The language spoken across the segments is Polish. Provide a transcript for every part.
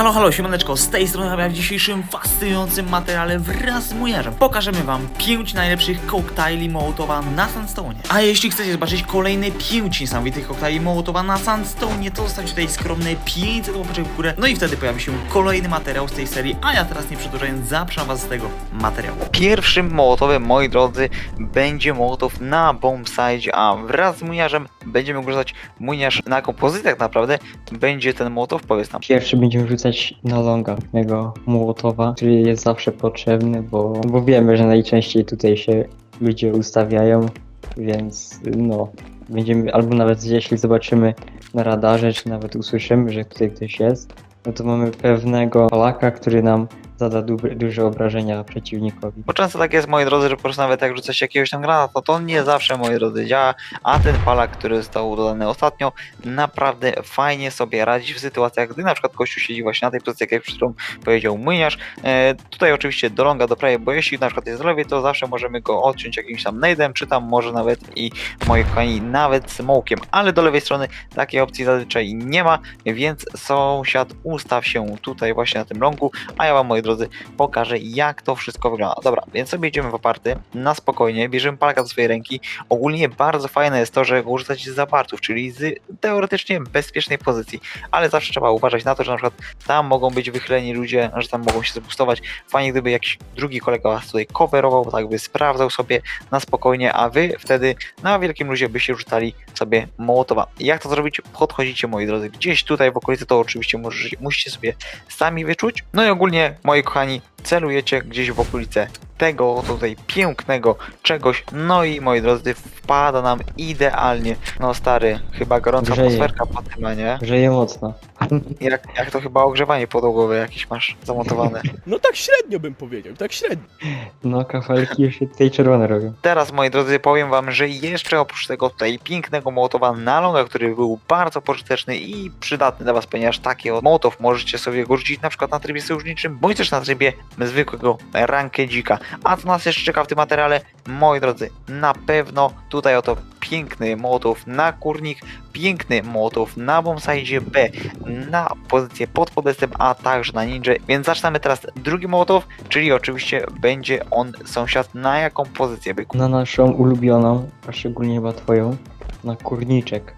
Halo, halo, siemaneczko, z tej strony Habia w dzisiejszym fascynującym materiale wraz z mujarzem pokażemy wam 5 najlepszych koktajli Mołotowa na Sandstone. A jeśli chcecie zobaczyć kolejne 5 niesamowitych koktajli Mołotowa na Sandstone, to zostawcie tutaj skromne 500 łapeczek w górę, no i wtedy pojawi się kolejny materiał z tej serii, a ja teraz nie przedłużając zapraszam was z tego materiału. Pierwszym Mołotowem, moi drodzy, będzie Mołotow na bombsite, a wraz z mujarzem będziemy korzystać mujarz na kompozycjach naprawdę będzie ten Mołotow, powiedz nam. Pierwszy będziemy rzucać na longa tego Mołotowa, który jest zawsze potrzebny, bo, bo wiemy, że najczęściej tutaj się ludzie ustawiają, więc no, będziemy, albo nawet jeśli zobaczymy na radarze, czy nawet usłyszymy, że tutaj ktoś jest, no to mamy pewnego Polaka, który nam zada du duże obrażenia przeciwnikowi. Bo często tak jest, moi drodzy, że po prostu nawet jak rzuca się jakiegoś tam granatu, to on nie zawsze, moi drodzy, działa, a ten palak, który został dodany ostatnio, naprawdę fajnie sobie radzi w sytuacjach, gdy na przykład gościu siedzi właśnie na tej pozycji, jak przed chwilą powiedział myniarz. E, tutaj oczywiście do longa, do prawej, bo jeśli na przykład jest z lewej, to zawsze możemy go odciąć jakimś tam nade'em, czy tam może nawet i, moi kochani, nawet smokiem, ale do lewej strony takiej opcji zazwyczaj nie ma, więc sąsiad ustaw się tutaj właśnie na tym longu, a ja wam, moi drodzy, pokażę jak to wszystko wygląda. Dobra, więc sobie idziemy w oparty, na spokojnie, bierzemy palaka do swojej ręki. Ogólnie bardzo fajne jest to, że używać z zapartów, czyli z teoretycznie bezpiecznej pozycji, ale zawsze trzeba uważać na to, że na przykład tam mogą być wychyleni ludzie, że tam mogą się zbustować. Fajnie gdyby jakiś drugi kolega was tutaj coverował, tak by sprawdzał sobie na spokojnie, a wy wtedy na wielkim luzie byście rzucali sobie mołotowa. Jak to zrobić? Podchodzicie moi drodzy gdzieś tutaj w okolicy, to oczywiście musicie sobie sami wyczuć. No i ogólnie, moi kochani, celujecie gdzieś w okolice tego tutaj pięknego czegoś. No i moi drodzy, wpada nam idealnie. No stary, chyba gorąca Grzeje. atmosferka po tym, a nie? Żyje mocno. Jak, jak to chyba ogrzewanie podłogowe jakieś masz zamontowane. No tak średnio bym powiedział, tak średnio. No, kafelki już się tutaj czerwone robią. Teraz, moi drodzy, powiem wam, że jeszcze oprócz tego tutaj pięknego mołotowa na longa, który był bardzo pożyteczny i przydatny dla was, ponieważ taki o- mołotow możecie sobie go rzucić na przykład na trybie sojuszniczym, bądź też na trybie zwykłego rankedzika. A co nas jeszcze czeka w tym materiale? Moi drodzy, na pewno tutaj oto piękny mołotow na kurnik, piękny mołotow na bombsite B, na pozycję pod podestem, a także na ninja. Więc zaczynamy teraz drugi mołotow, czyli oczywiście będzie on sąsiad na jaką pozycję byku? Na naszą ulubioną, a szczególnie chyba twoją, na kurniczek.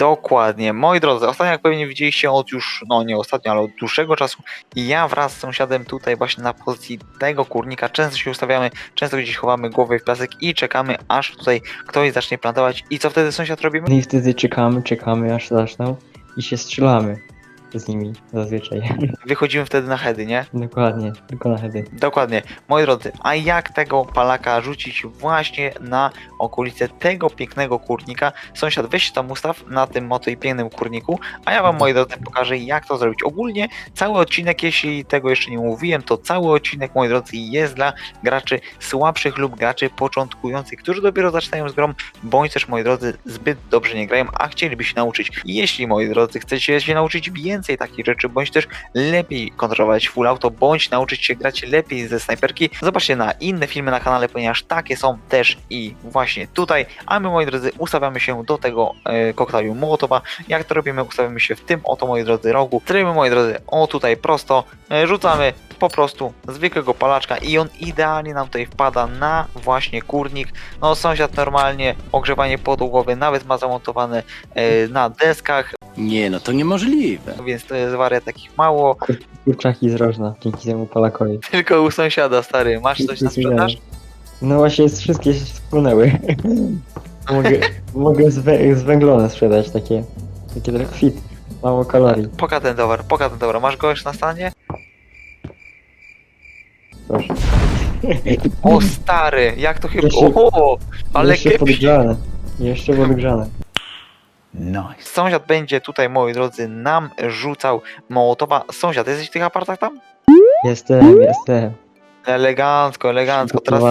Dokładnie. Moi drodzy, ostatnio jak pewnie widzieliście od już, no nie ostatnio, ale od dłuższego czasu, ja wraz z sąsiadem tutaj właśnie na pozycji tego kurnika często się ustawiamy, często gdzieś chowamy głowę w piasek i czekamy aż tutaj ktoś zacznie plantować. I co wtedy sąsiad robimy? I wtedy czekamy, czekamy aż zaczną i się strzelamy z nimi zazwyczaj. Wychodzimy wtedy na heady, nie? Dokładnie, tylko na hedy. Dokładnie. Moi drodzy, a jak tego palaka rzucić właśnie na okolice tego pięknego kurnika? Sąsiad, weź się tam ustaw na tym oto i pięknym kurniku, a ja wam, moi drodzy, pokażę jak to zrobić. Ogólnie cały odcinek, jeśli tego jeszcze nie mówiłem, to cały odcinek, moi drodzy, jest dla graczy słabszych lub graczy początkujących, którzy dopiero zaczynają z grą, bądź też, moi drodzy, zbyt dobrze nie grają, a chcieliby się nauczyć. Jeśli, moi drodzy, chcecie się nauczyć więcej takich rzeczy, bądź też lepiej kontrolować full auto, bądź nauczyć się grać lepiej ze snajperki, zobaczcie na inne filmy na kanale, ponieważ takie są też i właśnie tutaj, a my, moi drodzy, ustawiamy się do tego e, koktajlu Mołotowa. Jak to robimy? Ustawiamy się w tym oto, moi drodzy, rogu. Strojmy, moi drodzy, o tutaj prosto, e, rzucamy po prostu zwykłego palaczka i on idealnie nam tutaj wpada na właśnie kurnik. No sąsiad normalnie ogrzewanie podłogowe nawet ma zamontowane e, na deskach, Nie, no to niemożliwe. więc to jest wariat takich mało. Kurczaki z rożna, dzięki temu Polakowi. Tylko u sąsiada, stary. Masz coś na sprzedaż? No właśnie, jest, wszystkie się spłynęły. mogę mogę zwę- zwęglone sprzedać, takie, takie trochę fit. Mało kalorii, Poka ten towar, poka ten towar. Masz go już na stanie? proszę. O stary, jak to chyba. Jeszcze- O, ale Jeszcze podgrzane. Jeszcze podgrzane. Nice. Sąsiad będzie tutaj, moi drodzy, nam rzucał Mołotowa. Sąsiad, jesteś w tych apartach tam? Jestem, jestem. Elegancko, elegancko. Teraz.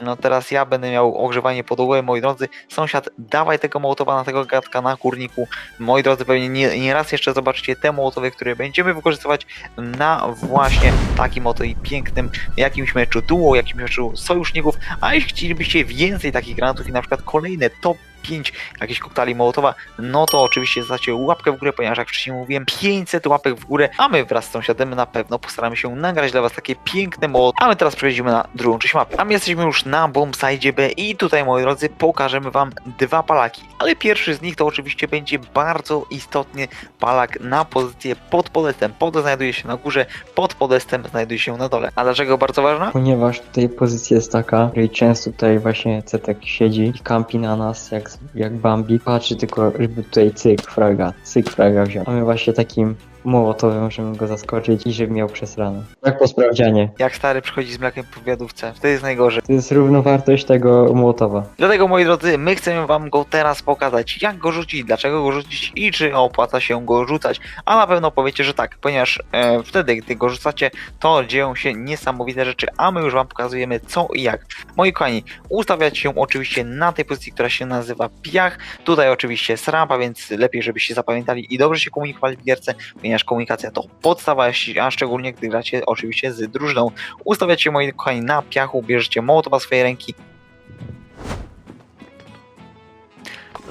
No teraz ja będę miał ogrzewanie podłogowe, moi drodzy. Sąsiad, dawaj tego mołotowa na tego gadka na kurniku. Moi drodzy, pewnie nie, nie raz jeszcze zobaczycie te mołotowy, które będziemy wykorzystywać na właśnie takim oto i pięknym jakimś meczu duo, jakimś meczu sojuszników. A jeśli chcielibyście więcej takich granatów i na przykład kolejne top 5 jakichś koktali Mołotowa, no to oczywiście zostacie łapkę w górę, ponieważ jak wcześniej mówiłem, 500 łapek w górę, a my wraz z sąsiadem na pewno postaramy się nagrać dla was takie piękne mod. A my teraz przechodzimy na drugą część mapy. A my jesteśmy już na bombsite B i tutaj, moi drodzy, pokażemy wam dwa palaki. Ale pierwszy z nich to oczywiście będzie bardzo istotny palak na pozycję pod podestem. Pod znajduje się na górze, pod podestem znajduje się na dole. A dlaczego bardzo ważna? Ponieważ tutaj pozycja jest taka, której często tutaj właśnie Cetek siedzi i kampi na nas jak, jak Bambi. Patrzy tylko, żeby tutaj cyk fraga, cyk fraga wziął. A my właśnie takim mołotowym możemy go zaskoczyć i żeby miał przesrane. Tak po sprawdzianie. Jak stary przychodzi z mlekiem po wiadówce, wtedy jest najgorzej. To jest równowartość tego mołotowa. Dlatego moi drodzy, my chcemy wam go teraz pokazać, jak go rzucić, dlaczego go rzucić i czy opłaca się go rzucać. A na pewno powiecie, że tak, ponieważ e, wtedy, gdy go rzucacie, to dzieją się niesamowite rzeczy, a my już wam pokazujemy co i jak. Moi kochani, ustawiacie się oczywiście na tej pozycji, która się nazywa piach. Tutaj oczywiście jest rampa, więc lepiej żebyście zapamiętali i dobrze się komunikowali w gierce, ponieważ komunikacja to podstawa, a szczególnie gdy gracie oczywiście z drużyną. Ustawiacie moi kochani na piachu, bierzecie mołotowa swojej ręki,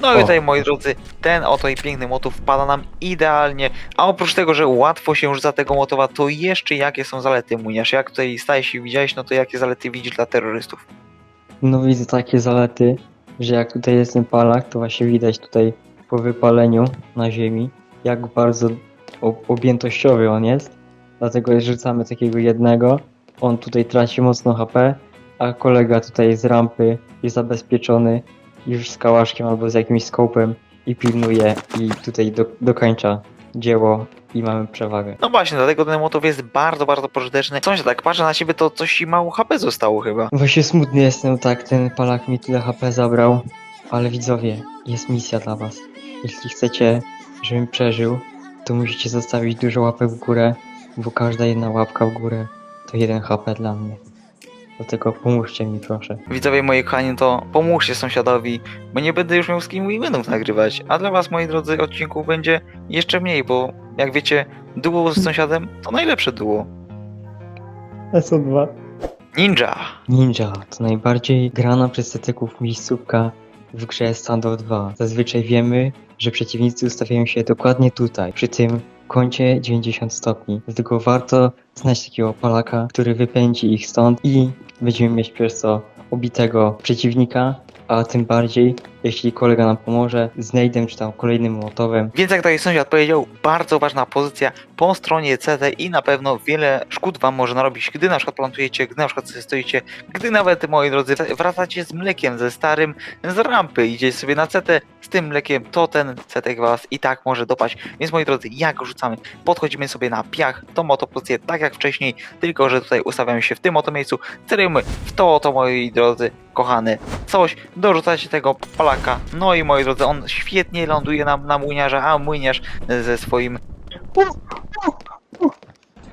No i tutaj moi drodzy, ten oto i piękny motyw wpada nam idealnie, a oprócz tego, że łatwo się rzuca tego motowa, to jeszcze jakie są zalety Muniasz? Jak tutaj staje się widziałeś, no to jakie zalety widzisz dla terrorystów? No widzę takie zalety, że jak tutaj jest ten palak, to właśnie widać tutaj po wypaleniu na ziemi, jak bardzo objętościowy on jest. Dlatego rzucamy takiego jednego, on tutaj traci mocno HP, a kolega tutaj z rampy jest zabezpieczony już z kałaszkiem albo z jakimś skopem i pilnuje i tutaj do, dokończa dzieło i mamy przewagę. No właśnie, dlatego ten motow jest bardzo, bardzo pożyteczny. Sąsiad, tak patrzę na ciebie, to coś ci mało HP zostało chyba. Właśnie smutny jestem, tak, ten palak mi tyle HP zabrał, ale widzowie, jest misja dla was. Jeśli chcecie, żebym przeżył, to musicie zostawić dużo łapek w górę, bo każda jedna łapka w górę to jeden HP dla mnie. Dlatego pomóżcie mi proszę. Widzowie moi kochani, to pomóżcie sąsiadowi, bo nie będę już miał z kim Winów nagrywać, a dla was moi drodzy odcinków będzie jeszcze mniej, bo jak wiecie, duo z sąsiadem to najlepsze duo. SO2. Ninja! Ninja to najbardziej grana przez cetyków miejscówka w grze Standoff 2. Zazwyczaj wiemy, że przeciwnicy ustawiają się dokładnie tutaj, przy tym kącie 90 stopni. Dlatego warto znać takiego Polaka, który wypędzi ich stąd i będziemy mieć przez to obitego przeciwnika, a tym bardziej, jeśli kolega nam pomoże, znajdę czy tam kolejnym młotowem. Więc jak tutaj sąsiad powiedział, bardzo ważna pozycja po stronie CT i na pewno wiele szkód wam może narobić, gdy na przykład plantujecie, gdy na przykład stoicie, gdy nawet, moi drodzy, wracacie z mlekiem, ze starym, z rampy, idziecie sobie na CT z tym mlekiem, to ten CT was i tak może dopaść. Więc moi drodzy, jak rzucamy? Podchodzimy sobie na piach, tą oto pozycję, tak jak wcześniej, tylko że tutaj ustawiamy się w tym oto miejscu, celujemy w to oto, moi drodzy, kochane, coś, dorzucacie tego no i moi drodzy, on świetnie ląduje na, na młyniarza, a młyniarz ze swoim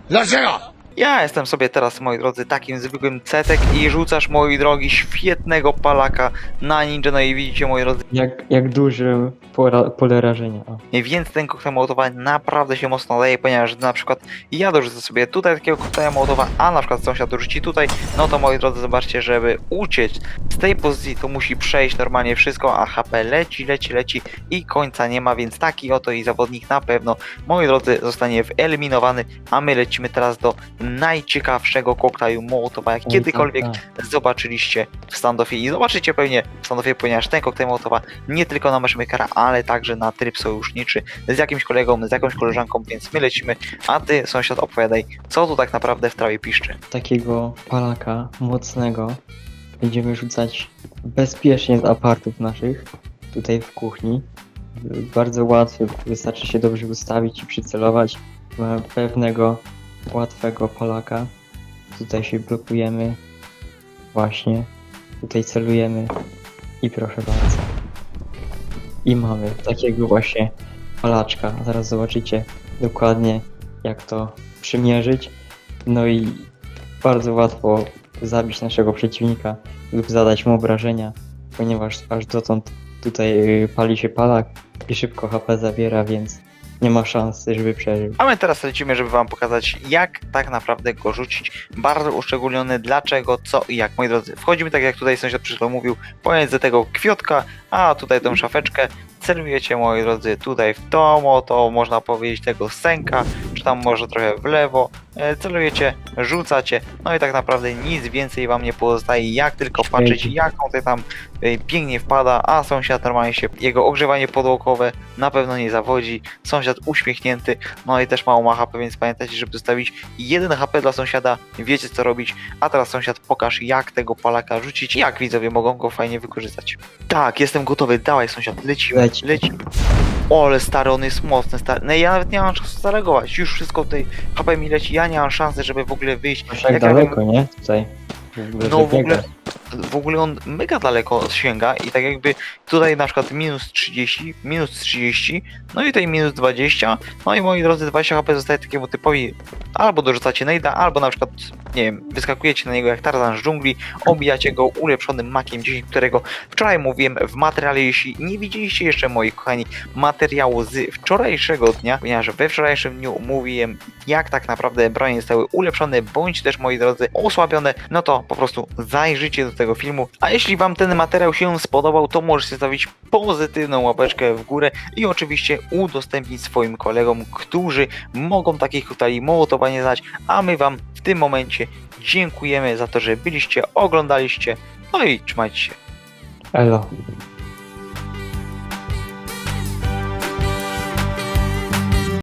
Dlaczego? Ja jestem sobie teraz, moi drodzy, takim zwykłym cetek i rzucasz, moi drogi, świetnego palaka na ninja, no i widzicie, moi drodzy, Jak, jak duży pora, pole rażenia. O. więc ten koktajl mołotowa naprawdę się mocno daje, ponieważ na przykład ja dorzucę sobie tutaj takiego koktajla mołotowa, a na przykład sąsiad dorzuci tutaj, no to moi drodzy, zobaczcie, żeby uciec z tej pozycji, to musi przejść normalnie wszystko, a HP leci, leci, leci i końca nie ma, więc taki oto i zawodnik na pewno, moi drodzy, zostanie wyeliminowany, a my lecimy teraz do najciekawszego koktajlu mołotowa, jak kiedykolwiek Tak, tak. zobaczyliście w standoffie i zobaczycie pewnie w standoffie, ponieważ ten koktajl Mołotowa nie tylko na matchmakera, ale także na tryb sojuszniczy z jakimś kolegą, z jakąś koleżanką, więc my lecimy, a ty sąsiad opowiadaj, co tu tak naprawdę w trawie piszczy. takiego palaka mocnego będziemy rzucać bezpiecznie z apartów naszych tutaj w kuchni. Bardzo łatwy, wystarczy się dobrze ustawić i przycelować. Mamy pewnego łatwego palaka. Tutaj się blokujemy. Właśnie. Tutaj celujemy. I proszę bardzo. I mamy takiego właśnie palaczka. Zaraz zobaczycie dokładnie jak to przymierzyć. No i bardzo łatwo zabić naszego przeciwnika lub zadać mu obrażenia, ponieważ aż dotąd tutaj y, pali się palak i szybko HP zabiera, więc nie ma szansy, żeby przeżył. A my teraz lecimy, żeby wam pokazać, jak tak naprawdę go rzucić. Bardzo uszczególniony, dlaczego, co i jak, moi drodzy. Wchodzimy, tak jak tutaj sąsiad przed mówił, pomiędzy tego kwiotka, a tutaj tą szafeczkę. Celujecie, moi drodzy, tutaj w tą oto, można powiedzieć, tego sęka, czy tam może trochę w lewo. E, Celujecie, rzucacie, no i tak naprawdę nic więcej wam nie pozostaje, jak tylko patrzeć, jak on tutaj tam e, pięknie wpada, a sąsiad normalnie się, jego ogrzewanie podłokowe na pewno nie zawodzi, sąsiad uśmiechnięty, no i też mało ma HP, więc pamiętajcie, żeby zostawić jeden HP dla sąsiada, wiecie co robić, a teraz sąsiad pokaż jak tego palaka rzucić, jak widzowie mogą go fajnie wykorzystać. Tak, jestem gotowy, dawaj sąsiad, lecimy, Leci. lecimy. O, ale stary, on jest mocny, stary. No ja nawet nie mam czasu zareagować, już wszystko tutaj HP mi leci, ja nie mam szansy, żeby w ogóle wyjść. Aż jak Jak ja daleko, nie? Tutaj. W ogóle, No w ogóle, w ogóle on mega daleko sięga i tak jakby tutaj na przykład minus 30, minus 30, no i tutaj minus 20, no i moi drodzy 20 HP zostaje takiemu typowi albo dorzucacie nejda, albo na przykład, nie wiem, wyskakujecie na niego jak Tarzan z dżungli, obijacie go ulepszonym makiem 10, którego wczoraj mówiłem w materiale, jeśli nie widzieliście jeszcze moi kochani materiału z wczorajszego dnia, ponieważ we wczorajszym dniu mówiłem jak tak naprawdę bronie zostały ulepszone, bądź też moi drodzy osłabione, no to po prostu zajrzyjcie do tego filmu. A jeśli Wam ten materiał się spodobał, to możecie zostawić pozytywną łapeczkę w górę i oczywiście udostępnić swoim kolegom, którzy mogą takich tutaj mołotowa nie znać, a my Wam w tym momencie dziękujemy za to, że byliście, oglądaliście, no i trzymajcie się. Elo.